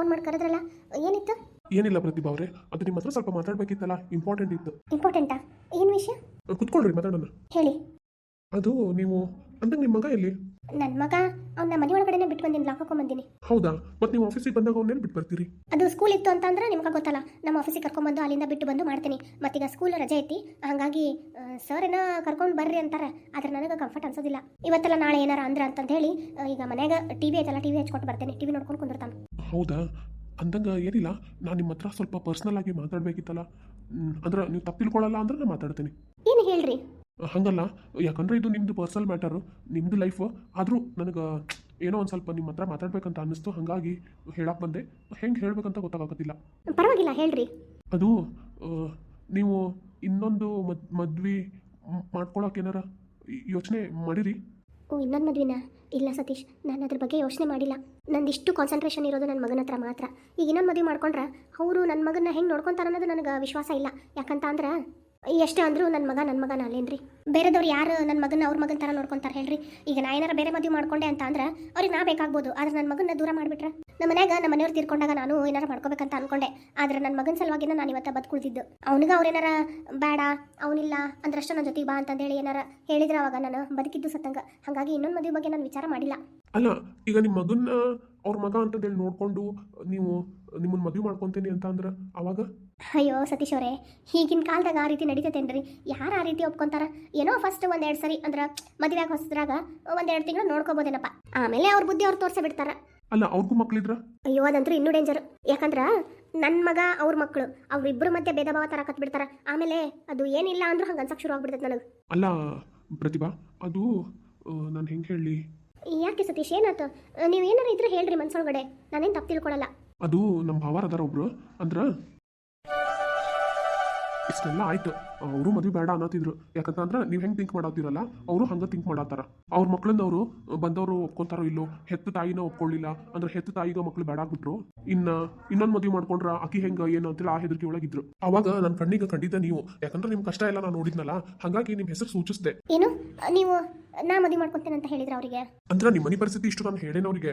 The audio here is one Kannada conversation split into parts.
ಫೋನ್ ಮಾಡಿ ಕರೆದ್ರಲ್ಲ ಏನಿತ್ತು? ಏನಿಲ್ಲ ಪ್ರತಿಭಾ ಅವರೇ ಅದು ನಿಮ್ಮ ಹತ್ರ ಸ್ವಲ್ಪ ಮಾತಾಡ್ಬೇಕಿತ್ತಲ್ಲ ಇಂಪಾರ್ಟೆಂಟ್ ಇತ್ತು. ಇಂಪಾರ್ಟೆಂಟಾ ಏನು ವಿಷಯ? ಕುತ್ಕೊಳ್ರಿ ಮಾತಾಡೋಣ. ಹೇಳಿ. ಅದು ನೀವು ಅಂದಂಗೆ ನಿಮ್ಮ ಮಗ ಎಲ್ಲಿ? ನನ್ನ ಮಗ ಅವ್ನ ಮನೆ ಒಳಗಡೆನೆ ಬಿಟ್ಟು ಬಂದಿನಿ ಲಾಕ್ ಹಾಕೊಂಬಂದಿನಿ. ಹೌದಾ? ಮತ್ತೆ ನೀವು ಆಫೀಸಿಗೆ ಬಂದಾಗ ಅವನ್ನೇನು ಬಿಟ್ಟು ಬರ್ತೀರಿ? ಅದು ಸ್ಕೂಲ್ ಇತ್ತು ಅಂತ ಅಂದ್ರೆ ನಿಮ್ಗೆ ಗೊತ್ತಲ್ಲ ನಮ್ಮ ಆಫೀಸಿಗೆ ಕರ್ಕೊಂಡ್ಬಂದು ಅಲ್ಲಿಂದ ಬಿಟ್ಟು ಬಂದು ಮಾಡ್ತೀನಿ. ಮತ್ತೀಗ ಸ್ಕೂಲ್ ರಜೆ ಐತಿ ಹಾಗಾಗಿ ಸರ್ ಏನೋ ಕರ್ಕೊಂಡು ಬರ್ರಿ ಅಂತಾರೆ ಆದ್ರೆ ನನಗೆ ಕಂಫರ್ಟ್ ಅನ್ಸೋದಿಲ್ಲ. ಇವತ್ತೆಲ್ಲ ನಾಳೆ ಏನಾರ ಅಂದ್ರೆ ಅಂತ ಹೇಳಿ ಈಗ ಮನೆಗೆ ಟಿವಿ ಐತಲ್ಲ ಟಿ ವಿ ಹಚ್ಕೊಟ್ಟು ಬರ್ತೇನೆ ಟಿವಿ ನೋಡ್ಕೊಂಡು ಕುಂದಿರ್ತಾನೆ. ಹೌದಾ? ಅಂದಂಗ ಏನಿಲ್ಲ ನಾನು ನಿಮ್ಮ ಹತ್ರ ಸ್ವಲ್ಪ ಪರ್ಸ್ನಲ್ ಆಗಿ ಮಾತಾಡಬೇಕಿತ್ತಲ್ಲ. ಅಂದ್ರೆ ನೀವು ತಪ್ಪಿಲ್ಕೊಳ್ಳಲ್ಲ ಅಂದ್ರೆ ನಾನು ಮಾತಾಡ್ತೀನಿ. ಏನು ಹೇಳ್ರಿ? ಹಂಗಲ್ಲ ಯಾಕಂದರೆ ಇದು ನಿಮ್ಮದು ಪರ್ಸನಲ್ ಮ್ಯಾಟರು ನಿಮ್ಮದು ಲೈಫು ಆದರೂ ನನಗೆ ಏನೋ ಒಂದು ಸ್ವಲ್ಪ ನಿಮ್ಮ ಹತ್ರ ಮಾತಾಡ್ಬೇಕಂತ ಅನ್ನಿಸ್ತು ಹಾಗಾಗಿ ಹೇಳಕ್ಕೆ ಬಂದೆ. ಹೆಂಗೆ ಹೇಳ್ಬೇಕಂತ ಗೊತ್ತಾಗತ್ತಿಲ್ಲ ಪರವಾಗಿಲ್ಲ ಹೇಳ್ರಿ. ಅದು ನೀವು ಇನ್ನೊಂದು ಮದ್ ಮದ್ವೆ ಮಾಡ್ಕೊಳಕ್ಕೆ ಏನಾರ ಯೋಚನೆ ಮಾಡಿರಿ? ಓ ಇನ್ನೊಂದು ಮದುವೆನ? ಇಲ್ಲ ಸತೀಶ್ ನಾನು ಅದ್ರ ಬಗ್ಗೆ ಯೋಚನೆ ಮಾಡಿಲ್ಲ. ನಂದು ಇಷ್ಟು ಕಾನ್ಸಂಟ್ರೇಷನ್ ಇರೋದು ನನ್ನ ಮಗನ ಹತ್ರ ಮಾತ್ರ. ಈಗ ಇನ್ನೊಂದು ಮದುವೆ ಮಾಡ್ಕೊಂಡ್ರೆ ಅವರು ನನ್ನ ಮಗನ ಹೆಂಗೆ ನೋಡ್ಕೊತಾರೆ ಅನ್ನೋದು ನನಗೆ ವಿಶ್ವಾಸ ಇಲ್ಲ. ಯಾಕಂತ ಅಂದ್ರೆ ಎಷ್ಟೇ ಅಂದರೂ ನನ್ನ ಮಗ ನನ್ನ ಮಗನ ಅಲ್ಲೇನ್ರಿ? ಬೇರೆದವ್ರು ಯಾರು ನನ್ನ ಮಗನ ಅವ್ರ ಮಗನ ಥರ ನೋಡ್ಕೊಂತಾರೆ ಹೇಳ್ರಿ? ಈಗ ನಾ ಏನಾರ ಬೇರೆ ಮದುವೆ ಮಾಡ್ಕೊಂಡೆ ಅಂತ ಅಂದ್ರೆ ಅವ್ರಿಗೆ ನಾ ಬೇಕಾಗ್ಬೋದು. ಆದ್ರೆ ನನ್ನ ಮಗನ ದೂರ ಮಾಡಿಬಿಟ್ರೆ? ನಮ್ಮ ಮನ್ಯಾಗ ನಮ್ಮ ಮನೆಯವ್ರು ತೀರ್ಕೊಂಡಾಗ ನಾನು ಏನಾರ ಮಾಡ್ಕೋಬೇಕಂತ ಅನ್ಕೊಂಡೆ. ಆದ್ರೆ ನನ್ನ ಮಗನ ಸಲುವಾಗಿನ ನಾನು ಇವತ್ತ ಬದುಕುಳಿದಿದ್ದು. ಅವನಿಗೆ ಏನಾರ ಬೇಡ, ಅವನಿಲ್ಲ ಅಂದ್ರಷ್ಟು ನನ್ನ ಜೊತೆಗೆ ಬಾ ಅಂತಂದೇಳಿ ಏನಾರ ಹೇಳಿದ್ರೆ ಅವಾಗ ನಾನು ಬದುಕಿದ್ದು ಸತ್ತಂಗ. ಹಾಗಾಗಿ ಇನ್ನೊಂದು ಮದುವೆ ಬಗ್ಗೆ ನಾನು ವಿಚಾರ ಮಾಡಿಲ್ಲ. ಅಲ್ಲ, ಈಗ ನಿಮ್ಮ ಮಗನ ಅವ್ರ ಮಗ ಅಂತಂದೇಳಿ ನೋಡಿಕೊಂಡು ನೀವು ನಿಮ್ಮನ್ನ ಮದುವೆ ಮಾಡ್ಕೊತೀನಿ ಅಂತ ಅಂದ್ರೆ ಅವಾಗ? ಅಯ್ಯೋ ಸತೀಶ್ ಅವರೇ ಈಗಿನ ಕಾಲದಾಗ ಆ ರೀತಿ ನಡೀತೈತೇನ್ರಿ? ಯಾರು ಆ ರೀತಿ ಒಪ್ಕೊಂತಾರ? ಏನೋ ಫಸ್ಟ್ ಒಂದೆರಡು ಸರಿ ಅಂದ್ರೆ ಮದುವೆ ಆಗಿ ಹೊಸದ್ರಾಗ ಒಂದೆರಡು ತಿಂಗಳು ನೋಡ್ಕೋಬೋದೇನಪ್ಪ. ಆಮೇಲೆ ಅವ್ರ ಬುದ್ಧಿ ಅವ್ರು ತೋರ್ಸಿ ಬಿಡ್ತಾರ. ಅಲ್ಲ ಅವ್ರಿಗೂ ಮಕ್ಳಿದ್ರ? ಅಯ್ಯೋ ಅದಂತೂ ಇನ್ನೂ ಡೇಂಜರ್ ಯಾಕಂದ್ರ ನನ್ನ ಮಗ ಅವ್ರ ಮಕ್ಕಳು ಅವ್ರಿಬ್ಬರ ಮಧ್ಯೆ ಭೇದ ಭಾವ ತರ ಬಿಡ್ತಾರ. ಆಮೇಲೆ ಅದು ಏನಿಲ್ಲ ಅಂದ್ರೂ ಹಂಗೆ ಅನ್ಸಕ್ ಶುರು ಆಗ್ಬಿಡ್ತೈತೆ ನನಗೆ. ಅಲ್ಲ ಪ್ರತಿಭಾ ಅದು ನಾನು ಹೆಂಗೆ ಹೇಳಿ ಯಾಕೆ ಸತೀಶ್ ಏನಾಯ್ತು? ನೀವು ಏನಾರು ಇದ್ರೆ ಹೇಳ್ರಿ ಮನ್ಸೊಳಗಡೆ. ನಾನೇನು ತಪ್ಪು ತಿಳ್ಕೊಳಲ್ಲ. ಅದು ನಮ್ಮ ಭಾವಾರ ಅದಾರ ಒಬ್ರು. ಅಂದ್ರೆ ಇಷ್ಟೆಲ್ಲ ಆಯ್ತು ಅವರು ಮದುವೆ ಬೇಡ ಅನ್ನತ್ತಿದ್ರು. ಯಾಕಂತಂದ್ರೆ ನೀವು ಹೆಂಗೆ ಥಿಂಕ್ ಮಾಡತ್ತೀರಲ್ಲ ಅವರು ಹಂಗೆ ಥಿಂಕ್ ಮಾಡತ್ತಾರ. ಅವ್ರ ಮಕ್ಳನ್ನ ಅವರು ಬಂದವರು ಒಪ್ಕೊಂತಾರೋ ಇಲ್ಲೋ ಹೆತ್ತ ತಾಯಿನ ಒಪ್ಕೊಳ್ಳಿಲ್ಲ ಅಂದ್ರೆ ಹೆತ್ತ ತಾಯಿಗ ಮಕ್ಳು ಬೇಡ ಆಗ್ಬಿಟ್ರು ಇನ್ನ ಇನ್ನೊಂದು ಮದುವೆ ಮಾಡ್ಕೊಂಡ್ರ ಅಕ್ಕಿ ಹೆಂಗ ಏನು ಅಂತೇಳಿ ಆ ಹೆದರಿಕೆ ಒಳಗಿದ್ರು. ಅವಾಗ ನನ್ನ ಕಣ್ಣಿಗೆ ಖಂಡಿತ ನೀವು. ಯಾಕಂದ್ರೆ ನಿಮ್ ಕಷ್ಟ ಎಲ್ಲ ನಾನು ನೋಡಿದ್ನಲ್ಲ ಹಾಗಾಗಿ ನಿಮ್ಮ ಹೆಸರು ಸೂಚಿಸಿದೆ. ಏನು? ನೀವು ನಾ ಮದುವೆ ಮಾಡ್ಕೊಂತೇನೆ ಅಂತ ಹೇಳಿದ್ರೆ ಅವರಿಗೆ? ಅಂದ್ರೆ ನಿಮ್ಮ ಮನಿ ಪರಿಸ್ಥಿತಿ ಇಷ್ಟು ನಾನು ಹೇಳೇನ ಅವ್ರಿಗೆ.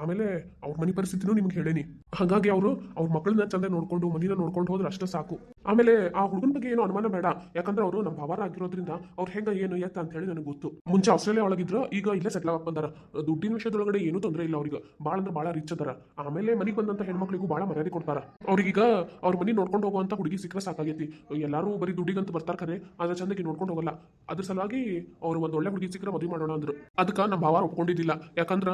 ಆಮೇಲೆ ಅವ್ರ ಮನಿ ಪರಿಸ್ಥಿತಿನೂ ನಿಮ್ಗೆ ಹೇಳೇನಿ. ಹಾಗಾಗಿ ಅವರು ಅವ್ರ ಮಕ್ಕಳನ್ನ ಚಂದ ನೋಡ್ಕೊಂಡು ಮನಿನ ನೋಡ್ಕೊಂಡು ಹೋದ್ರೆ ಅಷ್ಟೇ ಸಾಕು. ಆಮೇಲೆ ಆ ಹುಡುಗನ ಬಗ್ಗೆ ಏನು ಅನುಮಾನ ಬೇಡ. ಯಾಕಂದ್ರೆ ಅವರು ನಮ್ಮ ಭಾವಾರ ಆಗಿರೋದ್ರಿಂದ ಅವ್ರು ಹೆಂಗ, ಏನು, ಎತ್ತ ಅಂತ ಹೇಳಿ ನನಗೆ ಗೊತ್ತು. ಮುಂಚೆ ಆಸ್ಟ್ರೇಲಿಯಾ ಒಳಗಿದ್ರು ಈಗ ಇಲ್ಲೇ ಸೆಟ್ಲ್ ಆಗಕ್ ಬಂದಾರ. ದುಡ್ಡಿನ ವಿಷಯದೊಳಗಡೆ ಏನೂ ತೊಂದರೆ ಇಲ್ಲ ಅವ್ರಿಗೆ. ಭಾಳ ಅಂದ್ರೆ ಭಾಳ ರಿಚ್ ಅದಾರ. ಆಮೇಲೆ ಮನೆಗೆ ಬಂದಂತ ಹೆಣ್ಮಕ್ಳಿಗೂ ಭಾಳ ಮರ್ಯಾದೆ ಕೊಡ್ತಾರ. ಅವ್ರಿಗೀಗ ಅವ್ರ ಮನೆ ನೋಡ್ಕೊಂಡು ಹೋಗುವಂತ ಹುಡುಗಿ ಸಿಕ್ಕರೆ ಸಾಕಾಗೈತಿ. ಎಲ್ಲರೂ ಬರೀ ದುಡ್ಡಿಗಂತ ಬರ್ತಾರ ಕರೆ ಆದ್ರೆ ಚಂದಕ್ಕೆ ನೋಡ್ಕೊಂಡು ಹೋಗಲ್ಲ. ಅದ್ರ ಸಲುವಾಗಿ ಅವ್ರು ಒಂದು ಒಳ್ಳೆ ಹುಡುಗಿ ಸಿಕ್ಕರೆ ಮದುವೆ ಮಾಡೋಣ ಅಂದ್ರು. ಅದಕ್ಕೆ ನಮ್ಮ ಭಾವ ಒಪ್ಕೊಂಡಿದ್ದಿಲ್ಲ. ಯಾಕಂದ್ರ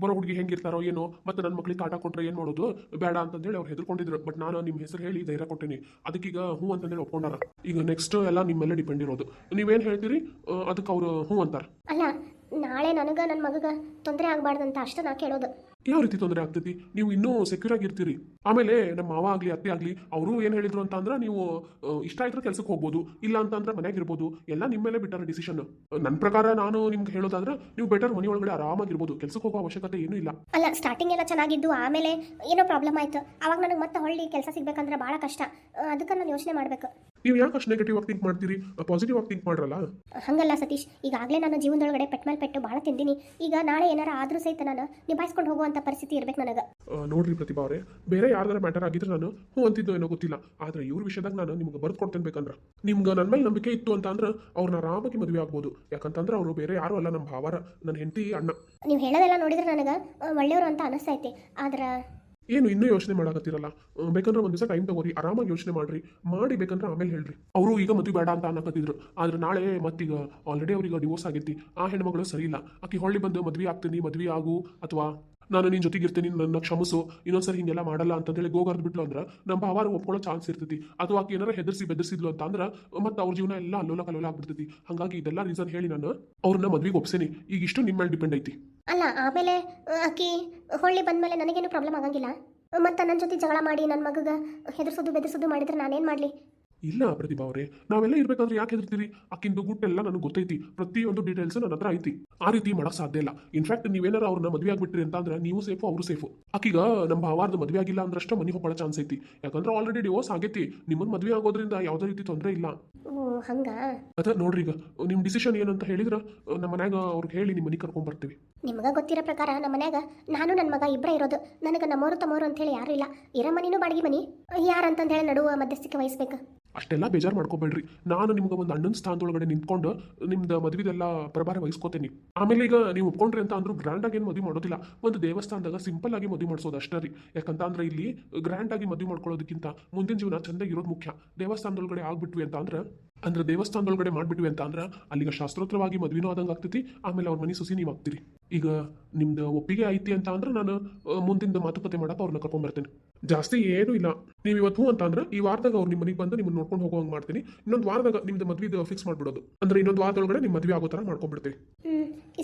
ಬರೋ ಹುಡುಗಿ ಹೆಂಗಿರ್ತಾರೋ ಏನೋ, ಮತ್ತೆ ನನ್ನ ಮಕ್ಳಿಗೆ ಕಾಟ ಕೊಟ್ರೆ ಏನ್ ಮಾಡೋದು? ಬೇಡ ಅಂತಂದೇಳಿ ಅವ್ರು ಹೆದರ್ಕೊಂಡಿದ್ರು. ಬಟ್ ನಾನು ನಿಮ್ಮ ಹೆಸರು ಹೇಳಿ ಧೈರ್ಯ ಕೊಟ್ಟೇನಿ. ಅದಕ್ಕೀಗ ಹ್ಞೂ ಅಂತಂದೇಳಿ ಒಪ್ಕೊಂಡಾರ. ಈಗ ನೆಕ್ಸ್ಟ್ ಎಲ್ಲ ನಿಮ್ಮೆಲ್ಲ ಮೇಲೆ ಡಿಪೆಂಡ್ ಇರೋದು. ನೀವೇನು ಹೇಳ್ತೀರಿ? ಅದಕ್ಕೆ ಅವರು ಹ್ಞೂ ಅಂತಾರೆ. ಅಲ್ಲ ನಾಳೆ ನನಗೆ ನನ್ನ ಮಗಗೆ ತೊಂದರೆ ಆಗಬಾರ್ದಂತ ಅಷ್ಟು ನಾ ಕೇಳೋದು. ಯಾವ ರೀತಿ ತೊಂದರೆ ಆಗ್ತೈತಿ? ನೀವು ಇನ್ನೂ ಸೆಕ್ಯೂರ್ ಆಗಿರ್ತೀರಿ. ಆಮೇಲೆ ನಮ್ಮ ಮಾವ ಆಗಲಿ ಅತ್ತೆ ಆಗಲಿ ಅವರು ಏನು ಹೇಳಿದ್ರು ಅಂತ ಅಂದ್ರೆ ನೀವು ಇಷ್ಟ ಆಯ್ತು ಕೆಲಸಕ್ಕೆ ಹೋಗ್ಬೋದು ಇಲ್ಲ ಅಂತಂದ್ರೆ ಮನೆಯಾಗ ಇರ್ಬೋದು ಎಲ್ಲ ನಿಮ್ಮ ಮೇಲೆ ಬಿಟ್ಟಾರ ಡಿಸಿಷನ್ ನನ್ನ ಪ್ರಕಾರ ನಾನು ನಿಮ್ಗೆ ಹೇಳೋದಾದ್ರೆ ನೀವು ಬೆಟರ್ ಮನೆ ಒಳಗಡೆ ಆರಾಮಾಗಿರ್ಬೋದು ಕೆಲಸಕ್ಕೆ ಹೋಗೋ ಅವಶ್ಯಕತೆ ಏನೂ ಇಲ್ಲ. ಅಲ್ಲ ಸ್ಟಾರ್ಟಿಂಗ್ ಎಲ್ಲ ಚೆನ್ನಾಗಿದ್ದು ಆಮೇಲೆ ಏನೋ ಪ್ರಾಬ್ಲಮ್ ಆಯ್ತು ಅವಾಗ ನನಗೆ ಮತ್ತೆ ಹೊಳ್ಳಿ ಕೆಲಸ ಸಿಗ್ಬೇಕಂದ್ರೆ ಭಾಳ ಕಷ್ಟ. ಅದಕ್ಕೆ ನಾನು ಯೋಚನೆ ಮಾಡಬೇಕು. ನೀವು ಯಾಕೆ ಅಷ್ಟು ನೆಗೆಟಿವ್ ಆಗಿ ಥಿಂಕ್ ಮಾಡ್ತೀರಿ? ಪಾಸಿಟಿವ್ ಆಗಿ ಥಿಂಕ್ ಮಾಡ್ರಲ್ಲ? ಹಂಗಲ್ಲ ಸತೀಶ್ ಈಗಾಗಲೇ ನಾನು ಜೀವನದೊಳಗಡೆ ಪೆಟ್ ಮೇಲೆ ಪೆಟ್ಟು ಭಾಳ ತಿಂದಿನಿ. ಈಗ ನಾಳೆ ಏನಾರ ಆದರೂ ಸಹಿತ ನಾನು ನಿಭಾಯಿಸ್ಕೊಂಡು ಹೋಗುವಂಥ ಪರಿಸ್ಥಿತಿ ಇರಬೇಕು ನನಗೆ. ನೋಡ್ರಿ ಪ್ರತಿಭಾ ಅವರೇ ಬೇರೆ ಯಾರ್ದಾರ ಮ್ಯಾಟರ್ ಆಗಿದ್ರೆ ನಾನು ಹ್ಞೂ ಅಂತಿದ್ದೋ ಏನೋ ಗೊತ್ತಿಲ್ಲ. ಆದ್ರೆ ಇವ್ರ ವಿಷಯದಾಗ ನಾನು ನಿಮ್ಗೆ ಬರೆದು ಕೊಡ್ತೇನೆ ಬೇಕಂದ್ರೆ. ನಿಮ್ಗೆ ನನ್ನ ಮೇಲೆ ನಂಬಿಕೆ ಇತ್ತು ಅಂತ ಅಂದ್ರೆ ಅವ್ರನ್ನ ಆರಾಮಾಗಿ ಮದುವೆ ಆಗ್ಬೋದು. ಯಾಕಂತಂದ್ರೆ ಅವರು ಬೇರೆ ಯಾರು ಅಲ್ಲ ನಮ್ಮ ಭಾವಾರ ನನ್ನ ಹೆಂಡತಿ ಅಣ್ಣ. ನೀವು ಹೇಳೋದೆಲ್ಲ ನೋಡಿದ್ರೆ ನನಗೆ ಒಳ್ಳೆಯವರು ಅಂತ ಅನಿಸ್ತೈತಿ. ಆದ್ರೆ ಏನು ಇನ್ನೂ ಯೋಚನೆ ಮಾಡಾಕತ್ತಿರಲ್ಲ. ಬೇಕಂದ್ರೆ ಒಂದು ದಿವಸ ಟೈಮ್ ತಗೋರಿ ಆರಾಮಾಗಿ ಯೋಚನೆ ಮಾಡ್ರಿ. ಮಾಡಿ ಬೇಕಂದ್ರೆ ಆಮೇಲೆ ಹೇಳ್ರಿ. ಅವರು ಈಗ ಮದುವೆ ಬೇಡ ಅಂತ ಅನ್ನಕತ್ತಿದ್ರು. ಆದ್ರೆ ನಾಳೆ ಮತ್ತೀಗ ಆಲ್ರೆಡಿ ಅವ್ರಿಗೆ ಡಿವೋರ್ಸ್ ಆಗೈತಿ. ಆ ಹೆಣ್ಮಗಳು ಸರಿ ಇಲ್ಲ. ಆಕಿ ಹೊಳ್ಳಿ ಬಂದು ಮದ್ವೆ ಆಗ್ತೀನಿ ಮದ್ವೆ ಆಗು ಅಥವಾ ನಾನು ನಿನ್ನ ಜೊತೆಗಿರ್ತೀನಿ, ನನ್ನ ಕ್ಷಮಸು ಇನ್ನೊಂದ್ಸರಿ ಹಿಂಗೆಲ್ಲ ಮಾಡಲ್ಲ ಅಂತಂದೇಳಿ ಗೋಗರ್ದು ಬಿಟ್ಲು ಅಂದ್ರೆ ನಮ್ಮ ಭಾವಾರ ಒಪ್ಕೊಳ್ಳೋ ಚಾನ್ಸ್ ಇರ್ತೈತಿ. ಅಥವಾ ಆಕಿ ಏನಾರ ಹೆದರ್ಸಿ ಬೆದರ್ಸಿದ್ಲು ಅಂತ ಅಂದ್ರೆ ಮತ್ತೆ ಅವ್ರ ಜೀವನ ಎಲ್ಲ ಅಲ್ಲೋಲ ಕಲ್ಲೋಲ ಆಗ್ಬಿಡ್ತೈತಿ. ಹಂಗಾಗಿ ಇದೆಲ್ಲ ರೀಸನ್ ಹೇಳಿ ನಾನು ಅವ್ರನ್ನ ಮದ್ವೆಗೆ ಒಪ್ಸೇನಿ. ಈಗ ಇಷ್ಟು ನಿಮ್ಮ ಮೇಲೆ ಡಿಪೆಂಡ್ ಐತಿ. ಅಲ್ಲ, ಆಮೇಲೆ ಆಕಿ ಹೊಳ್ಳಿ ಬಂದ್ಮೇಲೆ ನನಗೇನು ಪ್ರಾಬ್ಲಮ್ ಆಗಂಗಿಲ್ಲ? ಮತ್ತೆ ನನ್ನ ಜೊತೆ ಜಗಳ ಮಾಡಿ ನನ್ನ ಮಗಗ ಹೆದರ್ಸೋದು, ಬೆದರ್ಸೋದು ಮಾಡಿದ್ರೆ ನಾನೇನ್ ಮಾಡಲಿ? ಇಲ್ಲ ಪ್ರತಿಭಾ ಅವರೇ ನಾವೆಲ್ಲ ಇರ್ಬೇಕಾದ್ರೆ ಯಾಕೆ ಹೆದರ್ತೀರಿ? ಆಕಿಂದು ಗುಟ್ಟೆಲ್ಲ ನನಗೆ ಗೊತ್ತೈತಿ. ಪ್ರತಿಯೊಂದು ಡೀಟೇಲ್ಸ್ ನನ್ನ ಹತ್ರ ಐತಿ. ಆ ರೀತಿ ಮಾಡಕ್ ಸಾಧ್ಯ ಇಲ್ಲ. ಇನ್ಫ್ಯಾಕ್ಟ್ ನೀವೇನಾರ ಅವ್ರನ್ನ ಮದುವೆ ಆಗ್ಬಿಟ್ರಿ ಅಂತ ಅಂದ್ರೆ ನೀವು ಸೇಫು ಅವರು ಸೇಫು. ಅಕ್ಕಿಗ ನಮ್ಮ ಭಾವಾರ್ದ ಮದುವೆ ಆಗಿಲ್ಲ ಅಂದ್ರಷ್ಟು ಮನೆ ಹೋಗೋಳ ಚಾನ್ಸ್ ಐತಿ. ಯಾಕಂದ್ರೆ ಆಲ್ರೆಡಿ ಡಿವೋರ್ಸ್ ಆಗೈತಿ. ನಿಮ್ಮನ್ನ ಮದುವೆ ಆಗೋದ್ರಿಂದ ಯಾವುದೇ ರೀತಿ ತೊಂದರೆ ಇಲ್ಲ. ಹಂಗ? ಅದ ನೋಡ್ರಿ ಈಗ. ನಿಮ್ಮ ಡಿಸಿಷನ್ ಏನಂತ ಹೇಳಿದ್ರ ನಮ್ಮ ಮನ್ಯಾಗ ಅವ್ರಿಗೆ ಹೇಳಿ ನಿಮ್ಮ ಮನೆ ಕರ್ಕೊಂಡ್ ಬರ್ತೀವಿ. ನಿಮ್ಗ ಗೊತ್ತಿರೋ ಪ್ರಕಾರ ನಮ್ಮ ಮನ್ಯಾಗ ನಾನು ನನ್ನ ಮಗ ಇಬ್ಬರೇ ಇರೋದು. ನನಗೆ ನಮ್ಮವರು ತಮ್ಮವರು ಅಂತೇಳಿ ಯಾರು ಇಲ್ಲ. ಇರೋ ಮನಿನೂ ಬಾಡಿಗೆ ಮನಿ. ಯಾರಂತಂದ ಹೇಳಿ ನಡುವ ಮಧ್ಯಸ್ಥಿಕೆ ವಹಿಸ್ಬೇಕು. ಅಷ್ಟೆಲ್ಲ ಬೇಜಾರು ಮಾಡ್ಕೋಬೇಡ್ರಿ. ನಾನು ನಿಮ್ಗೆ ಒಂದು ಅಣ್ಣನ ಸ್ಥಾನದೊಳಗಡೆ ನಿಂತ್ಕೊಂಡು ನಿಮ್ದು ಮದುವೆದೆಲ್ಲ ಪ್ರಭಾರ ವಹಿಸ್ಕೋತೇನೆ. ಆಮೇಲೆ ಈಗ ನೀವು ಒಪ್ಕೊಂಡ್ರಿ ಅಂತ ಅಂದ್ರೂ ಗ್ರ್ಯಾಂಡ್ ಆಗಿ ಏನು ಮದುವೆ ಮಾಡೋದಿಲ್ಲ. ಒಂದು ದೇವಸ್ಥಾನದಾಗ ಸಿಂಪಲ್ ಆಗಿ ಮದುವೆ ಮಾಡಿಸೋದು ಅಷ್ಟೇ ರೀ. ಯಾಕಂತ ಅಂದ್ರೆ ಇಲ್ಲಿ ಗ್ರ್ಯಾಂಡ್ ಆಗಿ ಮದುವೆ ಮಾಡ್ಕೊಳ್ಳೋದಕ್ಕಿಂತ ಮುಂದಿನ ಜೀವನ ಚಂದಾಗಿ ಇರೋದು ಮುಖ್ಯ. ದೇವಸ್ಥಾನದೊಳಗಡೆ ಆಗ್ಬಿಟ್ವಿ ಅಂತ ಅಂದ್ರೆ ಅಂದ್ರೆ ದೇವಸ್ಥಾನದೊಳಗಡೆ ಮಾಡ್ಬಿಟ್ವಿ ಅಂತ ಅಂದ್ರೆ ಅಲ್ಲಿಗೆ ಶಾಸ್ತ್ರೋತ್ರವಾಗಿ ಮದುವೆನೂ ಆದಂಗೆ ಆಗ್ತೈತಿ. ಆಮೇಲೆ ಅವ್ರ ಮನೆ ಸುಸಿ ನೀವು ಆಗ್ತೀರಿ. ಈಗ ನಿಮ್ದು ಒಪ್ಪಿಗೆ ಐತಿ ಅಂತ ಅಂದ್ರೆ ನಾನು ಮುಂದಿನ ಮಾತುಕತೆ ಮಾಡಕ್ಕೆ ಅವ್ರನ್ನ ಕರ್ಕೊಂಡ್ ಬರ್ತೇನೆ. ಜಾಸ್ತಿ ಏನೂ ಇಲ್ಲ. ನೀವು ಇವತ್ತು ಅಂತ ಅಂದ್ರೆ ಈ ವಾರದಾಗ ಅವ್ರು ನಿಮ್ಮ ಮನೆಗೆ ಬಂದು ನಿಮ್ಮನ್ನ ನೋಡ್ಕೊಂಡು ಹೋಗುವಂಗ್ ಮಾಡ್ತೀನಿ. ಇನ್ನೊಂದು ವಾರದಾಗ ನಿಮ್ದು ಮದ್ವಿದು ಫಿಕ್ಸ್ ಮಾಡ್ಬಿಡೋದು. ಅಂದ್ರೆ ಇನ್ನೊಂದು ವಾರದೊಳಗಡೆ ನಿಮ್ಮ ಮದುವೆ ಆಗೋ ಥರ ಮಾಡ್ಕೊಂಡ್ಬಿಡ್ತೀವಿ.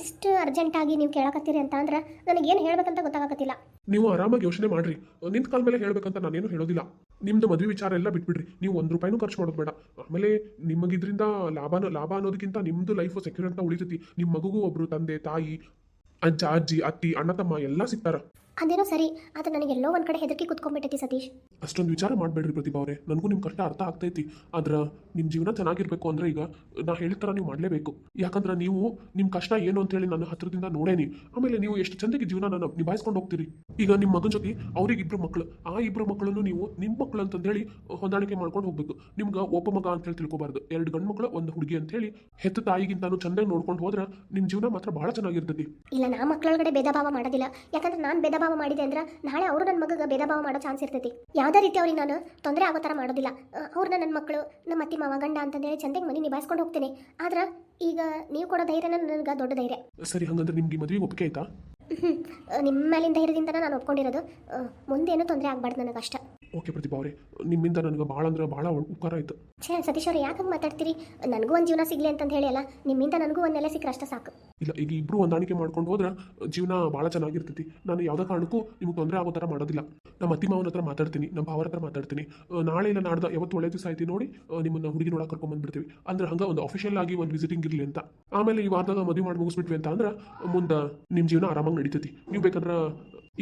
ಇಷ್ಟು ಇಷ್ಟು ಅರ್ಜೆಂಟಾಗಿ ನೀವು ಕೇಳಕತ್ತೀರಿ ಅಂತ ಅಂದ್ರೆ ನನಗೇನು ಹೇಳ್ಬೇಕಂತ ಗೊತ್ತಾಗತ್ತಿಲ್ಲ ನೀವು ಆರಾಮಾಗಿ ಯೋಚನೆ ಮಾಡ್ರಿ. ನಿಂತ ಕಾಲ ಮೇಲೆ ಹೇಳ್ಬೇಕಂತ ನಾನೇನು ಹೇಳೋದಿಲ್ಲ. ನಿಮ್ದು ಮದುವೆ ವಿಚಾರ ಎಲ್ಲ ಬಿಟ್ಬಿಡ್ರಿ. ನೀವು ಒಂದು ರೂಪಾಯಿನೂ ಖರ್ಚು ಮಾಡೋದು ಬೇಡ. ಆಮೇಲೆ ನಿಮಗಿದ್ರಿಂದ ಲಾಭ ಲಾಭ ಅನ್ನೋದಕ್ಕಿಂತ ನಿಮ್ದು ಲೈಫ್ ಸೆಕ್ಯೂರ್ ಅಂತ ಉಳಿತೈತಿ. ನಿಮ್ಮ ಮಗುಗೂ ಒಬ್ರು ತಂದೆ ತಾಯಿ ಅಜ್ಜ ಅಜ್ಜಿ ಅತ್ತಿ ಅಣ್ಣ ತಮ್ಮ ಎಲ್ಲ ಸಿಗ್ತಾರ. ಅದೇನೋ ಸರಿ ಆದ್ರೆ ನನಗೆ ಎಲ್ಲೋ ಒಂದ್ ಕಡೆ ಹೆದರಿಕೆ ಕುತ್ಕೊಂಡ್ಬಿಟ್ಟೈತಿ ಸತೀಶ್. ಅಷ್ಟೊಂದು ವಿಚಾರ ಮಾಡಬೇಡ್ರಿ ಪ್ರತಿಭಾ ಅವರೇ. ನನಗೂ ನಿಮ್ಮ ಕಷ್ಟ ಅರ್ಥ ಆಗ್ತೈತಿ. ಆದ್ರೆ ನಿಮ್ಮ ಜೀವನ ಚೆನ್ನಾಗಿರ್ಬೇಕು ಅಂದ್ರೆ ಈಗ ನಾ ಹೇಳಿದ ಥರ ನೀವು ಮಾಡಲೇಬೇಕು. ಯಾಕಂದ್ರೆ ನೀವು ನಿಮ್ಮ ಕಷ್ಟ ಏನು ಅಂತೇಳಿ ನನ್ನ ಹತ್ರದಿಂದ ನೋಡೇನಿ. ಆಮೇಲೆ ನೀವು ಎಷ್ಟು ಚಂದಕ್ಕೆ ಜೀವನ ನಾನು ನಿಭಾಯಿಸ್ಕೊಂಡು ಹೋಗ್ತೀರಿ. ಈಗ ನಿಮ್ಮ ಮಗನ ಜೊತೆ ಅವ್ರಿಗೆ ಇಬ್ರು ಮಕ್ಕಳು ಆ ಇಬ್ರು ಮಕ್ಕಳನ್ನು ನೀವು ನಿಮ್ಮ ಮಕ್ಕಳು ಅಂತಂದೇಳಿ ಹೊಂದಾಣಿಕೆ ಮಾಡ್ಕೊಂಡು ಹೋಗ್ಬೇಕು. ನಿಮ್ಗೆ ಒಬ್ಬ ಮಗ ಅಂತೇಳಿ ತಿಳ್ಕೊಬಾರ್ದು. ಎರಡು ಗಂಡು ಮಕ್ಕಳು ಒಂದು ಹುಡುಗಿ ಅಂತ ಹೇಳಿ ಹೆತ್ತ ತಾಯಿಗಿಂತಾನು ಚಂದಾಗಿ ನೋಡ್ಕೊಂಡು ಹೋದ್ರೆ ನಿಮ್ಮ ಜೀವನ ಮಾತ್ರ ಬಹಳ ಚೆನ್ನಾಗಿರ್ತೈತಿ. ಇಲ್ಲ ನಾ ಮಕ್ಕಳೊಳಗಡೆ ಭೇದ ಭಾವ ಮಾಡೋದಿಲ್ಲ. ಯಾಕಂದ್ರೆ ನಾನು ಭೇದ ಭಾವ ಮಾಡಿದೆ ಅಂದ್ರೆ ನಾಳೆ ಅವರು ನನ್ನ ಮಗಗೆ ಭೇದ ಭಾವ ಮಾಡೋ ಚಾನ್ಸ್ ಇರ್ತೈತಿ. ಯಾವುದೇ ರೀತಿ ಅವ್ರಿಗೆ ನಾನು ತೊಂದರೆ ಆಗೋ ಥರ ಮಾಡೋದಿಲ್ಲ. ಅವ್ರನ್ನ ನನ್ನ ಮಕ್ಕಳು ನಮ್ಮ ಅತ್ತಿ ಮಾವ ಗಂಡ ಅಂತಂದೇಳಿ ಚಂದಾಗಿ ಮನೆ ನಿಭಾಯಿಸ್ಕೊಂಡು ಹೋಗ್ತೀನಿ. ಆದ್ರೆ ಈಗ ನೀವು ಕೊಡೋ ಧೈರ್ಯನ ನನಗೆ ದೊಡ್ಡ ಧೈರ್ಯ. ಸರಿ ಹಂಗಂದ್ರೆ ನಿಮಗೆ ಮದುವೆ ಮದುವೆಗೆ ಒಪ್ಪಿಗೆ ಆಯ್ತಾ. ನಿಮ್ಮ ಮೇಲಿನ ಧೈರ್ಯದಿಂದ ನಾನು ಒಪ್ಕೊಂಡಿರೋದು. ಮುಂದೇನು ತೊಂದರೆ ಆಗಬಾರ್ದು ನನಗಷ್ಟ. ಓಕೆ ಪ್ರತಿಭಾ ಅವರೇ ನಿಮ್ಮಿಂದ ನನಗೆ ಭಾಳ ಅಂದ್ರೆ ಭಾಳ ಉಪಕಾರ ಆಯ್ತು. ಛೇ ಸತೀಶ್ ಅವ್ರೆ ಯಾಕೆ ಮಾತಾಡ್ತೀರಿ? ನನಗೂ ಒಂದು ಜೀವನ ಸಿಗಲಿ ಅಂತಂದು ಹೇಳಿ ಅಲ್ಲ ನಿಮ್ಮಿಂದ ನನಗೂ ಒಂದು ನೆಲೆ ಸಿಕ್ಕರೆ ಅಷ್ಟೇ ಸಾಕು. ಇಲ್ಲ ಈಗ ಇಬ್ಬರು ಹೊಂದಾಣಿಕೆ ಮಾಡ್ಕೊಂಡು ಹೋದ್ರೆ ಜೀವನ ಭಾಳ ಚೆನ್ನಾಗಿರ್ತೈತಿ. ನಾನು ಯಾವುದೇ ಕಾರಣಕ್ಕೂ ನಿಮ್ಗೆ ತೊಂದರೆ ಆಗೋ ಥರ ಮಾಡೋದಿಲ್ಲ. ನಮ್ಮ ಅತ್ತಿ ಮಾವನ ಹತ್ರ ಮಾತಾಡ್ತೀನಿ ನಮ್ಮ ಭಾವರ ಹತ್ರ ಮಾತಾಡ್ತೀನಿ. ಆ, ನಾಳೆ ಇಲ್ಲ ನಾಡ್ದ ಯಾವತ್ತು ಒಳ್ಳೆ ದಿವಸ ಆಯ್ತು ನೋಡಿ ಆ, ನಿಮ್ಮನ್ನ ಹುಡುಗಿ ನೋಡಕ್ಕೆ ಕರ್ಕೊಂಡ್ ಬಂದ್ಬಿಡ್ತೀವಿ. ಅಂದ್ರೆ ಹಂಗೆ ಒಂದು ಅಫಿಷಿಯಲ್ ಆಗಿ ಒಂದು ವಿಸಿಟಿಂಗ್ ಇರಲಿ ಅಂತ. ಆಮೇಲೆ ಈ ವಾರದಾಗ ಮದುವೆ ಮಾಡಿ ಮುಗಿಸ್ಬಿಟ್ವಿ ಅಂತ ಅಂದ್ರೆ ಮುಂದೆ ನಿಮ್ಮ ಜೀವನ ಆರಾಮಾಗಿ ನಡೀತೈತಿ. ನೀವು ಬೇಕಂದ್ರೆ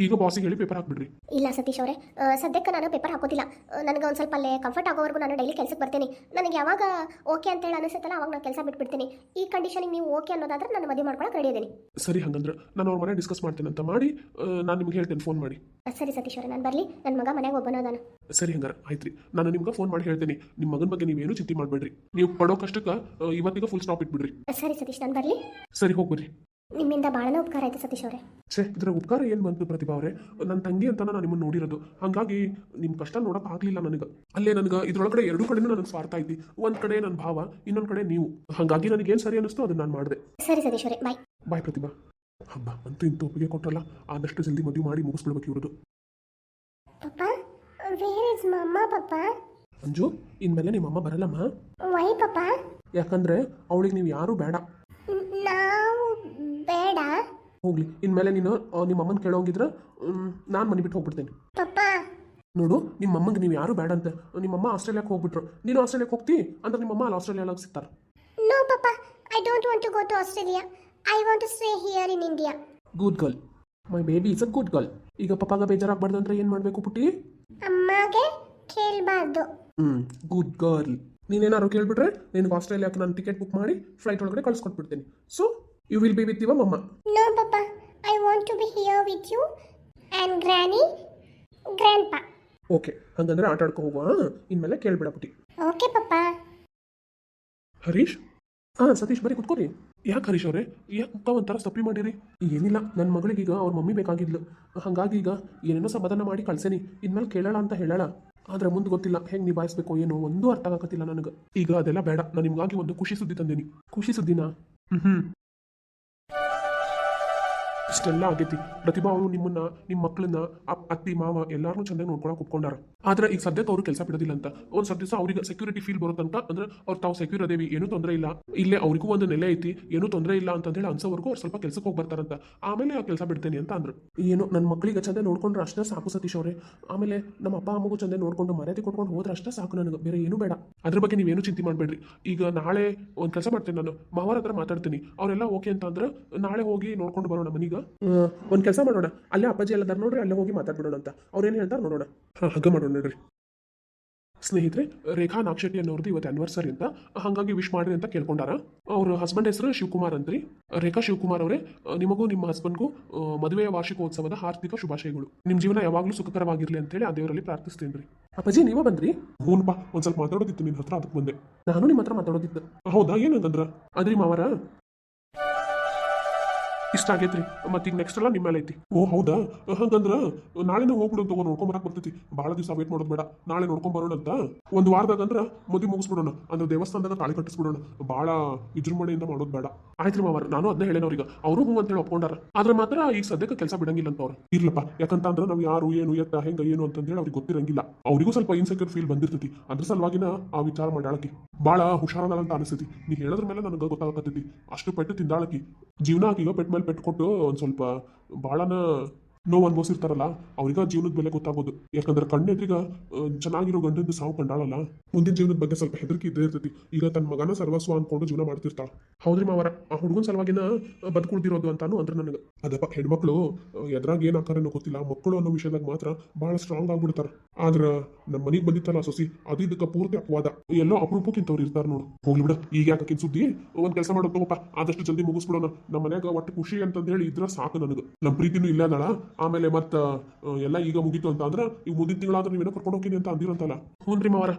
ಈಗ ಬಾಸಿಗೆ ಹೇಳಿ ಪೇಪರ್ ಹಾಕ್ಬಿಡ್ರಿ. ಇಲ್ಲ ಸತೀಶ್ ಅವರೇ ಸದ್ಯಕ್ಕೆ ನಾನು ಪೇಪರ್ ಹಾಕೋದಿಲ್ಲ ನನಗೆ ಒಂದು ಸ್ವಲ್ಪ ಅಲ್ಲೇ ಕಂಫರ್ಟ್ ಆಗೋವರೆಗೂ ನಾನು ಡೈಲಿ ಕೆಲಸಕ್ಕೆ ಬರ್ತೀನಿ. ನನಗೆ ಯಾವಾಗ ಓಕೆ ಅಂತೇಳಿ ಅನಿಸುತ್ತಲ್ಲ ಅವಾಗ ನಾನು ಕೆಲಸ ಬಿಟ್ಬಿಡ್ತೀನಿ. ಈ ಕಂಡೀಷನಿಗೆ ನೀವು ಓಕೆ ಅನ್ನೋದಾದ್ರೆ ನಾನು ಮದುವೆ ಮಾಡ್ಕೊಳಕ್ಕೆ ರೆಡಿ ಇದ್ದೀನಿ ಸರಿ ಹಂಗಂದ್ರೆ ನಾನು ಅವ್ರ ಮನೆ ಡಿಸ್ಕಸ್ ಮಾಡ್ತೇನೆ ಅಂತ ಮಾಡಿ ನಾನು ನಿಮ್ಗೆ ಹೇಳ್ತೇನೆ ಫೋನ್ ಮಾಡಿ. ಸರಿ ಸತೀಶ್ ಅವರೇ ನಾನು ಬರಲಿ. ನನ್ನ ಮಗ ಮನೆಗೆ ಒಬ್ಬನೋದಾನು ಸರಿ ಹಂಗಾರೆ ಆಯ್ತ್ರಿ. ನಾನು ನಿಮ್ಗೆ ಫೋನ್ ಮಾಡಿ ಹೇಳ್ತೀನಿ. ನಿಮ್ಮ ಮಗನ ಬಗ್ಗೆ ನೀವೇನು ಚಿಂತೆ ಮಾಡಬೇಡ್ರಿ. ನೀವು ಪಡೋ ಕಷ್ಟಕ್ಕೆ ಇವತ್ತಿಗೆ ಫುಲ್ ಸ್ಟಾಪ್ ಇಟ್ಬಿಡ್ರಿ. ಸರಿ ಸತೀಶ್ ನಾನು ಬರಲಿ. ಸರಿ ಹೋಗ್ಬರ್ರಿ. ನಿಮ್ಮಿಂದ ಭಾಳನೇ ಉಪಕಾರ ಆಯ್ತು ಸತೀಶ್ ಅವರೇ. ಛೇ ಇದ್ರ ಉಪಕಾರ ಏನು ಬಂತು ಪ್ರತಿಭಾ ಅವರೇ? ನನ್ನ ತಂಗಿ ಅಂತ ನಾನು ನಿಮ್ಮನ್ನು ನೋಡಿರೋದು. ಹಾಗಾಗಿ ನಿಮ್ಮ ಕಷ್ಟ ನೋಡಕ್ ಆಗ್ಲಿಲ್ಲ ನನಗೆ. ಅಲ್ಲೇ ನನಗೆ ಇದ್ರೊಳಗಡೆ ಎರಡು ಕಡೆನೂ ನನಗೆ ಸ್ವಾರ್ಥ ಐತಿ. ಒಂದ್ ಕಡೆ ನನ್ನ ಭಾವ ಇನ್ನೊಂದ್ ಕಡೆ ನೀವು. ಹಾಗಾಗಿ ನನಗೆ ಏನು ಸರಿ ಅನಿಸ್ತು ಅದನ್ನ ನಾನು ಮಾಡಿದೆ. ಸರಿ ಸತೀಶ್ ಅವರೇ ಬಾಯ್ ಬಾಯ್ ಪ್ರತಿಭಾ. ಹಬ್ಬ ಅಂತ ಇಂತೂ ಒಪ್ಪಿಗೆ ಕೊಟ್ಟರಲ್ಲ ಆದಷ್ಟು ಜಲ್ದಿ ಮದುವೆ ಮಾಡಿ ಮುಗಿಸ್ಬಿಡ್ಬೇಕು ಇವ್ರದ್ದು ಪಪ್ಪ ವೇರ್ ಇಸ್ ಮಮ್ಮ ಪಪ್ಪ? ಅಂಜು ಇನ್ಮೇಲೆ ನಿಮ್ಮಮ್ಮ ಬರಲ್ಲಮ್ಮ? ವೈ ಪಪ್ಪ? ಯಾಕಂದ್ರೆ ಅವಳಿಗೆ ನೀವು ಯಾರು ಬೇಡ. ನಾವು ಬೇಡ. ಹೋಗ್ಲಿ ಇನ್ಮೇಲೆ ನೀನು ನಿಮ್ಮ ಅಮ್ಮನ ಕೇಳೋಂಗಿದ್ರೆ ನಾನು ಮನೆ ಬಿಟ್ಟು ಹೋಗ್ಬಿಡ್ತೇನೆ. ಪಪ್ಪ. ನೋಡು ನಿಮ್ಮ ಅಮ್ಮಂಗೆ ನೀವು ಯಾರು ಬೇಡ ಅಂತ ನಿಮ್ಮಮ್ಮ ಆಸ್ಟ್ರೇಲಿಯಾಕ್ಕೆ ಹೋಗ್ಬಿಟ್ರು. ನೀನು ಆಸ್ಟ್ರೇಲಿಯಾಕ್ಕೆ ಹೋಗ್ತಿ? ಅಂದ್ರೆ ನಿಮ್ಮಮ್ಮ ಅಲ್ಲಿ ಆಸ್ಟ್ರೇಲಿಯಾದಾಗ ಸಿಗ್ತಾರೆ. No papa. I don't want to go to Australia I want to stay here in India good girl my baby is a good girl ಈಗ ಪಪ್ಪಾಗ ಬೇಜಾರಾಗಬಾರ್ದು ಅಂದ್ರೆ ಏನು ಮಾಡಬೇಕು ಪುಟ್ಟಿ? ಅಮ್ಮಗೆ ಕೇಳಬಾರ್ದು. ಹ್ಞೂ ಗುಡ್ ಗರ್ಲ್ ನೀನೇನಾದ್ರು ಕೇಳ್ಬಿಟ್ರೆ ನಿನಗೆ ಆಸ್ಟ್ರೇಲಿಯಾಕ್ಕೆ ನಾನು ಟಿಕೆಟ್ ಬುಕ್ ಮಾಡಿ ಫ್ಲೈಟ್ ಒಳಗಡೆ ಕಳ್ಸ್ಕೊಟ್ಬಿಡ್ತೀನಿ. So you will be with your mamma no papa I want to be here with you and granny grandpa okay ಹಂಗಂದ್ರೆ ಆಟ ಆಡ್ಕೊ ಹೋಗುವ ಇನ್ಮೇಲೆ ಕೇಳ್ಬಿಡ ಪುಟ್ಟಿ. Okay papa Harish? ಹಾಂ ಸತೀಶ್ ಬರೀ ಕುತ್ಕೋರಿ. ಯಾಕೆ ಹರೀಶ್ ಅವರೇ? ಯಾಕೆ ಒಂಥರ ಸಪ್ಪಿ ಮಾಡಿರಿ? ಏನಿಲ್ಲ ನನ್ನ ಮಗಳಿಗೆ ಈಗ ಅವ್ರ ಮಮ್ಮಿ ಬೇಕಾಗಿದ್ಲು. ಹಾಗಾಗಿ ಈಗ ಏನೇನೋ ಸಮಾಧಾನ ಮಾಡಿ ಕಳ್ಸೇನಿ. ಇನ್ಮೇಲೆ ಕೇಳೋಣ ಅಂತ ಹೇಳೋಣ ಆದ್ರೆ ಮುಂದೆ ಗೊತ್ತಿಲ್ಲ. ಹೆಂಗೆ ನಿಭಾಯಿಸ್ಬೇಕು ಏನೋ ಒಂದು ಅರ್ಥ ಆಗತ್ತಿಲ್ಲ ನನಗೆ. ಈಗ ಅದೆಲ್ಲ ಬೇಡ. ನಾನು ನಿಮ್ಗಾಗಿ ಒಂದು ಖುಷಿ ಸುದ್ದಿ ತಂದೀನಿ. ಖುಷಿ ಸುದ್ದಿನ? ಹ್ಮ್ ಇಷ್ಟೆಲ್ಲ ಆಗೈತಿ. ಪ್ರತಿಭಾ ಅವರು ನಿಮ್ಮನ್ನ ನಿಮ್ಮ ಮಕ್ಕಳನ್ನ ಅತ್ತಿ, ಮಾವ ಎಲ್ಲಾರನ್ನೂ ಚೆನ್ನಾಗಿ ನೋಡ್ಕೊಳಕ್ ಒಪ್ಕೊಂಡಾರ. ಆದ್ರೆ ಈಗ ಸದ್ಯಕ್ಕೆ ಅವ್ರಿಗೆ ಕೆಲಸ ಬಿಡೋದಿಲ್ಲ ಅಂತ. ಒಂದ್ ಸ್ವಲ್ಪ ದಿವಸ ಅವ್ರಿಗೆ ಸೆಕ್ಯೂರಿಟಿ ಫೀಲ್ ಬರುತ್ತಂತ ತನಕ ಅಂದ್ರೆ ಅವ್ರು ತಾವು ಸೆಕ್ಯೂರ್ ಅದೇವಿ, ಏನು ತೊಂದರೆ ಇಲ್ಲ. ಇಲ್ಲೇ ಅವ್ರಿಗೂ ಒಂದು ನೆಲೆ ಐತಿ, ಏನೂ ತೊಂದರೆ ಇಲ್ಲ ಅಂತ ಹೇಳಿ ಅನ್ಸೋವರೆಗೂ ಅವ್ರು ಸ್ವಲ್ಪ ಕೆಲಸಕ್ಕೆ ಹೋಗಿ ಬರ್ತಾರಂತ ಆಮೇಲೆ ಆ ಕೆಲಸ ಬಿಡ್ತೇನೆ ಅಂತ ಅಂದ್ರು. ಏನು ನನ್ನ ಮಕ್ಕಳಿಗೆ ಚಂದ ನೋಡ್ಕೊಂಡ್ರೆ ಅಷ್ಟೇ ಸಾಕು ಸತೀಶ್ ಅವರೇ. ಆಮೇಲೆ ನಮ್ಮ ಅಪ್ಪ, ಅಮ್ಮಗೂ ಚಂದ ನೋಡ್ಕೊಂಡು ಮರ್ಯಾದೆ ಕೊಟ್ಕೊಂಡು ಹೋದ್ರೆ ಅಷ್ಟೇ ಸಾಕು ನನಗೆ. ಬೇರೆ ಏನು ಬೇಡ. ಅದ್ರ ಬಗ್ಗೆ ನೀವೇನು ಚಿಂತೆ ಮಾಡಬೇಡ್ರಿ. ಈಗ ನಾಳೆ ಒಂದು ಕೆಲಸ ಮಾಡ್ತೇನೆ ನಾನು. ಮಾವರ ಹತ್ರ ಮಾತಾಡ್ತೀನಿ. ಅವರೆಲ್ಲ ಓಕೆ ಅಂತ ಅಂದ್ರೆ ನಾಳೆ ಹೋಗಿ ನೋಡ್ಕೊಂಡು ಬರೋಣ ಮನೀಗ. ಒಂದು ಕೆಲಸ ಮಾಡೋಣ. ಅಲ್ಲೇ ಅಪ್ಪಾಜಿ ಎಲ್ಲ ಅದಾರ ನೋಡ್ರಿ, ಅಲ್ಲೇ ಹೋಗಿ ಮಾತಾಡ್ಬಿಡೋಣ ಅಂತ. ಅವ್ರೇನು ಹೇಳ್ತಾರೆ ನೋಡೋಣ. ಹಾಗೆ ಮಾಡೋಣ. ನೋಡ್ರಿ. ಸ್ನೇಹಿತರೆ ರೇಖಾ ನಾಕ್ಷೆಟ್ಟಿ ಅನ್ನೋರ್ದು ಇವತ್ತು ಆನಿವರ್ಸರಿ ಅಂತ ಹಾಗಾಗಿ ವಿಶ್ ಮಾಡ್ರಿ ಅಂತ ಕೇಳ್ಕೊಂಡಾರ. ಅವ್ರ ಹಸ್ಬೆಂಡ್ ಹೆಸರು ಶಿವಕುಮಾರ್ ಅಂತ್ರಿ ರೇಖಾ ಶಿವಕುಮಾರ್ ಅವರೇ ನಿಮಗೂ ನಿಮ್ಮ ಹಸ್ಬೆಂಡ್ಗೂ ಮದುವೆಯ ವಾರ್ಷಿಕೋತ್ಸವದ ಹಾರ್ದಿಕ ಶುಭಾಶಯಗಳು. ನಿಮ್ಮ ಜೀವನ ಯಾವಾಗಲೂ ಸುಖಕರವಾಗಿರ್ಲಿ ಅಂತೇಳಿ ಆ ದೇವರಲ್ಲಿ ಪ್ರಾರ್ಥಿಸ್ತೇನೆ ರೀ. ಅಪ್ಪಾಜಿ ನೀವೇ ಬಂದ್ರಿ? ಹೂನ್ಪಾ ಒಂದ್ ಸ್ವಲ್ಪ ಮಾತಾಡೋದಿತ್ತು ನಿನ್ನ ಹತ್ರ ಅದಕ್ಕೆ ಬಂದೆ. ನಾನು ನಿಮ್ಮ ಹತ್ರ ಮಾತಾಡೋದಿತ್ತು. ಹೌದಾ ಏನಂತಂದ್ರ? ಅದ್ರಿ ಮಾವರ ಇಷ್ಟ ಆಗೈತ್ರಿ. ಮತ್ತೀಗ ನೆಕ್ಸ್ಟ್ ಎಲ್ಲ ನಿಮ್ಮ ಮೇಲೆ ಐತಿ. ಓ, ಹೌದಾ? ಹಂಗಂದ್ರ ನಾಳೆನೇ ಹೋಗ್ಬಿಡು ತಗೋ ನೋಡ್ಕೊಂಬರಕ್ ಬರ್ತೈತಿ ಬಹಳ ದಿವಸ ವೇಟ್ ಮಾಡೋದು ಬೇಡ. ನಾಳೆ ನೋಡ್ಕೊಂಡ್ ಬರೋಣ ಅಂತ. ಒಂದು ವಾರದಾಗ ಅಂದ್ರ ಮದುವೆ ಮುಗಿಸ್ಬಿಡೋಣ. ಅಂದ್ರೆ ದೇವಸ್ಥಾನದಾಗ ತಾಳಿ ಕಟ್ಟಿಸ್ಬಿಡೋಣ. ಭಾಳ ವಿಜೃಂಭಣೆಯಿಂದ ಮಾಡೋದು ಬೇಡ. ಆಯ್ತ್ರಿ ಮಾವರ್, ನಾನು ಅದನ್ನ ಹೇಳೇನ ಅವ್ರಿಗೆ ಅವರು ಅಂತ ಹೇಳಿ ಒಪ್ಕೊಂಡಾರ. ಆದ್ರೆ ಮಾತ್ರ ಈಗ ಸದ್ಯಕ್ಕೆ ಕೆಲಸ ಬಿಡಂಗಿಲ್ಲ ಅಂತ ಅವ್ರು ಇರ್ಲಪ್ಪ ಯಾಕಂತ ಅಂದ್ರೆ ನಾವು ಯಾರು, ಏನು, ಎತ್ತ, ಹೆಂಗ, ಏನು ಅಂತಂದೇಳಿ ಅವ್ರಿಗೆ ಗೊತ್ತಿರಂಗಿಲ್ಲ. ಅವರಿಗೂ ಸ್ವಲ್ಪ ಇನ್ಸೆಕ್ಯೂರ್ ಫೀಲ್ ಬಂದಿರ್ತೈತಿ. ಅದ್ರ ಸಲುವಾಗಿನ ಆ ವಿಚಾರ ಮಾಡಾಳಕಿ ಬಹಳ ಹುಷಾರದಲ್ಲ ಅಂತ ಅನಿಸ್ತೈತಿ ನೀ ಹೇಳೋದ್ರ ಮೇಲೆ ನನಗೆ ಗೊತ್ತಾಗತ್ತೈತಿ ಅಷ್ಟು ಪೆಟ್ಟು ತಿಂದಾಳಕಿ. ಜೀವನ ಆಕಿಗ ಪೆಟ್ ಮೇಲೆ ಪೆಟ್ಟು ಕೊಟ್ಟು ಒಂದು ಸ್ವಲ್ಪ ಭಾಳನ ನೋವು ಅನುಭವಿಸಿರ್ತಾರಲ್ಲ ಅವ್ರಿಗ ಜೀವನದ ಬೆಲೆ ಗೊತ್ತಾಗೋದು. ಯಾಕಂದ್ರೆ ಕಣ್ಣೆದ್ರಿಗ ಚೆನ್ನಾಗಿರೋ ಗಂಡಂದು ಸಾವು ಕಂಡಾಳಲ್ಲ ಮುಂದಿನ ಜೀವನದ ಬಗ್ಗೆ ಸ್ವಲ್ಪ ಹೆದರಿಕೆ ಇದ್ದೇ ಇರ್ತೈತಿ. ಈಗ ತನ್ನ ಮಗನ ಸರ್ವಸ್ವ ಅನ್ಕೊಂಡು ಜೀವನ ಮಾಡ್ತಿರ್ತಾಳ. ಹೌದ್ರಿ ಮಾವರ, ಆ ಹುಡುಗನ ಸಲುವಾಗಿನ ಬದುಕುಳ್ದಿರೋದು ಅಂತಾನು ಅಂದ್ರೆ ನನಗೆ. ಅದಪ್ಪ, ಹೆಣ್ಮಕ್ಳು ಎದ್ರಾಗ ಏನ್ ಆಕಾರನೋ ಗೊತ್ತಿಲ್ಲ. ಮಕ್ಕಳು ಅನ್ನೋ ವಿಷಯದಾಗ ಮಾತ್ರ ಬಹಳ ಸ್ಟ್ರಾಂಗ್ ಆಗ್ಬಿಡ್ತಾರ. ಆದ್ರ ನಮ್ಮ ಮನೆಗೆ ಬಂದಿತ್ತಲ್ಲ ಸೊಸಿ, ಅದು ಇದಕ್ಕೆ ಪೂರ್ತಿ ಅಪವಾದ. ಎಲ್ಲೋ ಅಪರೂಪಕ್ಕಿಂತವ್ರು ಇರ್ತಾರ ನೋಡು. ಹೋಗ್ಲಿ ಬಿಡ. ಈಗ ಯಾಕೆ ಸುದ್ದಿ? ಒಂದ್ ಕೆಲಸ ಮಾಡೋದು ಆದಷ್ಟು ಜಲ್ದಿ ಮುಗಿಸ್ಬಿಡೋಣ. ನಮ್ಮ ಮನ್ಯಾಗ ಒಟ್ಟು ಖುಷಿ ಅಂತಂದ್ ಹೇಳಿ ಇದ್ರ ಸಾಕು ನನಗೆ. ನಮ್ಮ ಪ್ರೀತಿನೂ ಇಲ್ಲ ಅದಾಳ. ಆಮೇಲೆ ಮತ್ತ ಎಲ್ಲ ಈಗ ಮುಗೀತು ಅಂತ ಅಂದ್ರೆ ಈಗ ಮುಂದಿನ ತಿಂಗಳಾದ್ರೆ ನೀವೇನೋ ಕರ್ಕೊಂಡು ಹೋಗ್ತೀನಿ ಅಂತ ಅಂದಿರಂತಲ್ಲ. ಹ್ಞೂನ್ರಿ ಮಾವರ ಮಾರ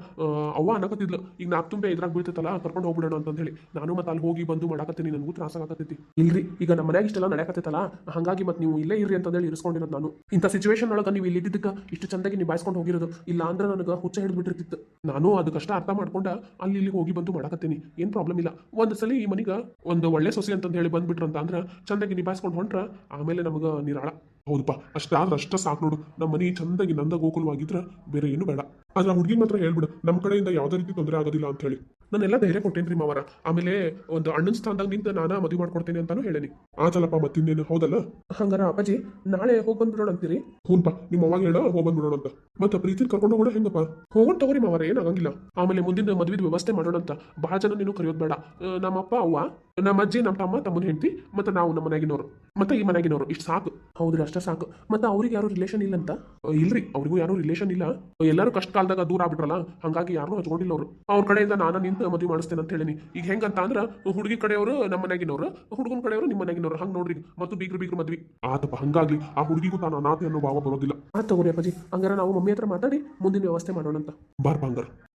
ಅವ್ವ ಅನ್ನಕತ್ತಿದ್ಲು. ಈಗ ನಾಲ್ಕು ತುಂಬ ಇದ್ರಾಗ ಬೀಳ್ತೈತಲ್ಲ, ಕರ್ಕೊಂಡು ಹೋಗ್ಬಿಡೋಣ ಅಂತ ಹೇಳಿ ನಾನು ಮತ್ತೆ ಅಲ್ಲಿ ಹೋಗಿ ಬಂದು ಮಾಡಾಕತ್ತೀನಿ, ನನಗೂ ತ್ರಾಸ ಆಗತ್ತೈತಿ ಇಲ್ರಿ, ಈಗ ನಮ್ಮ ಮನ್ಯಾಗ ಇಷ್ಟೆಲ್ಲ ನಡೆಯಕತ್ತೈತಲ್ಲ, ಹಾಗಾಗಿ ಮತ್ತೆ ನೀವು ಇಲ್ಲೇ ಇರ್ರಿ ಅಂತ ಹೇಳಿ ಇರಿಸ್ಕೊಂಡಿರೋದು ನಾನು. ಇಂಥ ಸಿಚುವೇಶನ್ ಒಳಗೆ ನೀವು ಇಲ್ಲಿ ಇದ್ದಿದ್ದಕ್ಕೆ ಇಷ್ಟು ಚಂದಾಗಿ ನಿಭಾಯಿಸ್ಕೊಂಡು ಹೋಗಿರೋದು. ಇಲ್ಲ ಅಂದ್ರೆ ನನಗೆ ಹುಚ್ಚ ಹಿಡಿದ್ಬಿಟ್ಟಿರ್ತಿತ್ತು. ನಾನು ಅದು ಕಷ್ಟ ಅರ್ಥ ಮಾಡ್ಕೊಂಡು ಅಲ್ಲಿ ಇಲ್ಲಿ ಹೋಗಿ ಬಂದು ಮಾಡಾಕತ್ತೀನಿ. ಏನು ಪ್ರಾಬ್ಲಮ್ ಇಲ್ಲ. ಒಂದು ಸಲ ಈ ಮನಿಗ ಒಂದು ಒಳ್ಳೆ ಸೊಸೆ ಅಂತ ಹೇಳಿ ಬಂದ್ಬಿಟ್ರು ಅಂತ ಅಂದ್ರೆ ಚಂದಾಗಿ ನಿಭಾಯಿಸ್ಕೊಂಡು ಹೊಂಟ್ರ, ಆಮೇಲೆ ನಮಗೆ ನಿರಾಳ. ಹೌದಪ್ಪ ಅಷ್ಟಾದ್ರೆ ಅಷ್ಟ ಸಾಕು ನೋಡು. ನಮ್ಮ ಮನೆ ಚಂದಾಗಿ ನಂದ ಗೋಕುಲವಾಗಿದ್ರೆ ಬೇರೆ ಏನು ಬೇಡ. ಆದ್ರೆ ಹುಡುಗಿ ಮಾತ್ರ ಹೇಳ್ಬಿಡು ನಮ್ಮ ಕಡೆಯಿಂದ ಯಾವುದೇ ರೀತಿ ತೊಂದರೆ ಆಗೋದಿಲ್ಲ ಅಂತ ಹೇಳಿ. ನಾನೆಲ್ಲ ಧೈರ್ಯ ಕೊಟ್ಟೇನ್ರಿ ಮಾವರ. ಆಮೇಲೆ ಒಂದು ಅಣ್ಣನ ಸ್ಥಾನದಾಗ ನಿಂತು ನಾನು ಮದುವೆ ಮಾಡ್ಕೊಡ್ತೇನೆ ಅಂತಾನು ಹೇಳೇನಿ. ಆತಲಪ್ಪ ಮತ್ತಿನ್ನೇನು ಹೌದಲ್ಲ? ಹಂಗಾರ ಅಪ್ಪಾಜಿ ನಾಳೆ ಹೋಗಿ ಬಂದ್ಬಿಡೋಣ ಅಂತೀರಿ? ಹೂನ್ಪ ನಿಮ್ಮ ಅವಾಗ ಹೇಳೋ ಹೋಗಿ ಬಂದ್ಬಿಡೋಣ ಅಂತ. ಮತ್ತೆ ಪ್ರೀತಿ ಕರ್ಕೊಂಡು ಹೋಗೋಣ ಹೆಂಗಪ್ಪ? ಹೋಗೋಣ ತಗೋರಿ ಮಾವರ ಏನಾಗಂಗಿಲ್ಲ. ಆಮೇಲೆ ಮುಂದಿನ ಮದುವೆ ವ್ಯವಸ್ಥೆ ಮಾಡೋಣ ಅಂತ. ಬಹಳ ಜನ ನೀನು ಕರೆಯೋದು ಬೇಡ. ನಮ್ಮಪ್ಪ ಅವ್ವ ನಮ್ಮ ಅಜ್ಜಿ ನಮ್ಮ ತಮ್ಮ ತಮ್ಮನ ಹೆಂಡತಿ ಮತ್ತೆ ನಾವು ನಮ್ಮ ಮನೆಯಾಗಿನವರು. ಮತ್ತೆ ಈ ಮನೆಯಾಗಿನವರು ಇಷ್ಟು ಸಾಕು. ಹೌದ್ರಿ ಅಷ್ಟೇ ಸಾಕು. ಮತ್ತೆ ಅವ್ರಿಗೆ ಯಾರು ರಿಲೇಷನ್ ಇಲ್ಲ ಅಂತ? ಇಲ್ರಿ ಅವ್ರಿಗೂ ಯಾರು ರಿಲೇಷನ್ ಇಲ್ಲ. ಎಲ್ಲರೂ ಕಷ್ಟ ಕಾಲದಾಗ ದೂರ ಆಗ್ಬಿಟ್ರಲ್ಲ? ಹಂಗಾಗಿ ಯಾರು ಹಚ್ಕೊಂಡಿಲ್ಲ ಅವರು. ಅವ್ರ ಕಡೆಯಿಂದ ನಾನು ನಿಂತು ಮದುವೆ ಮಾಡಿಸ್ತೇನೆ ಅಂತ ಹೇಳಿನಿ. ಈಗ ಹೆಂಗಂತ ಅಂದ್ರೆ, ಹುಡುಗಿ ಕಡೆಯವರು ನಮ್ಮ ಮನೆಗಿನವರು, ಹುಡುಗನ ಕಡೆಯವರು ನಿಮ್ಮ ಮನೆಗಿನವರು. ಹಂಗೆ ನೋಡ್ರಿ ಮತ್ತು ಬೀಗ್ರು ಬೀಗ್ರು ಮದ್ವಿ. ಆತಪ್ಪ ಹಂಗಾಗ್ಲಿ ಆ ಹುಡುಗಿಗೂ ತಾನು ಅನಾಥೆ ಅನ್ನೋ ಭಾವ ಬರೋದಿಲ್ಲ. ಆ ತಗೋರಿ ಅಪ್ಪಾಜಿ. ಹಂಗಾರ ನಾವು ಮಮ್ಮಿ ಹತ್ರ ಮಾತಾಡಿ, ಮುಂದಿನ ವ್ಯವಸ್ಥೆ ಮಾಡೋಣ ಅಂತ ಬಾರ್ ಬಂಗಾರ